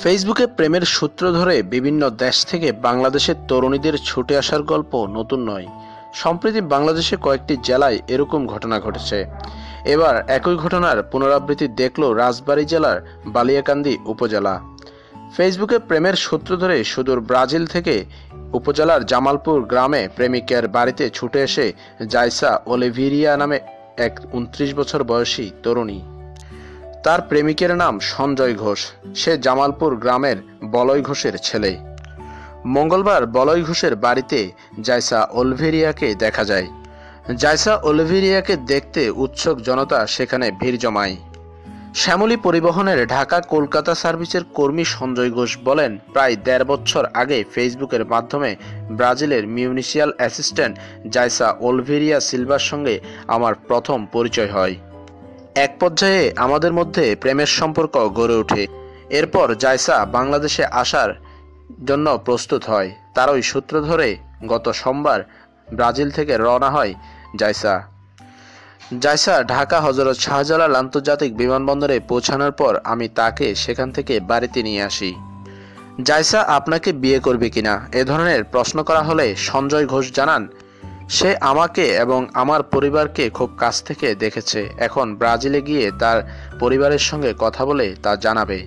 ফেসবুকে প্রেমের সূত্র ধরে বিভিন্ন দেশ থেকে বাংলাদেশের তরুণীদের ছুটে আসার গল্প নতুন নয়। সম্প্রতি বাংলাদেশে কয়েকটি জেলায় এরকম ঘটনা ঘটেছে। এবার একই ঘটনার পুনরাবৃত্তি দেখল রাজবাড়ী জেলার বালিয়াকান্দি উপজেলা। ফেসবুকে প্রেমের সূত্র ধরে সুদূর ব্রাজিল থেকে উপজেলার জামালপুর গ্রামে প্রেমিকের বাড়িতে ছুটে এসে জাইসা ওলিভিরিয়া নামে এক উনত্রিশ বছর বয়সী তরুণী। তার প্রেমিকের নাম সঞ্জয় ঘোষ। সে জামালপুর গ্রামের বলয় ঘোষের ছেলে। মঙ্গলবার বলয় ঘোষের বাড়িতে জাইসা ওলভেরিয়াকে দেখা যায়। জাইসা ওলভেরিয়াকে দেখতে উৎসুক জনতা সেখানে ভিড় জমায়। শ্যামলী পরিবহনের ঢাকা কলকাতা সার্ভিসের কর্মী সঞ্জয় ঘোষ বলেন, প্রায় দেড় বছর আগে ফেসবুকের মাধ্যমে ব্রাজিলের মিউনিসিয়াল অ্যাসিস্ট্যান্ট জাইসা ওলভেরিয়া সিলভার সঙ্গে আমার প্রথম পরিচয় হয়। এক পর্যায়ে আমাদের মধ্যে প্রেমের সম্পর্ক গড়ে ওঠে। এরপর জায়সা বাংলাদেশে আসার জন্য প্রস্তুত হয়। তারই সূত্র ধরে গত সোমবার ব্রাজিল থেকে রওনা হয় জায়সা। জায়সা ঢাকা হজরত শাহজালাল আন্তর্জাতিক বিমানবন্দরে পৌঁছানোর পর আমি তাকে সেখান থেকে বাড়িতে নিয়ে আসি। জায়সা আপনাকে বিয়ে করবে কিনা এ ধরনের প্রশ্ন করা হলে সঞ্জয় ঘোষ জানান সে আমাকে এবং আমার পরিবারকে খুব কাছ থেকে দেখেছে। এখন ব্রাজিলে গিয়ে তার পরিবারের সঙ্গে কথা বলে তা জানাবে।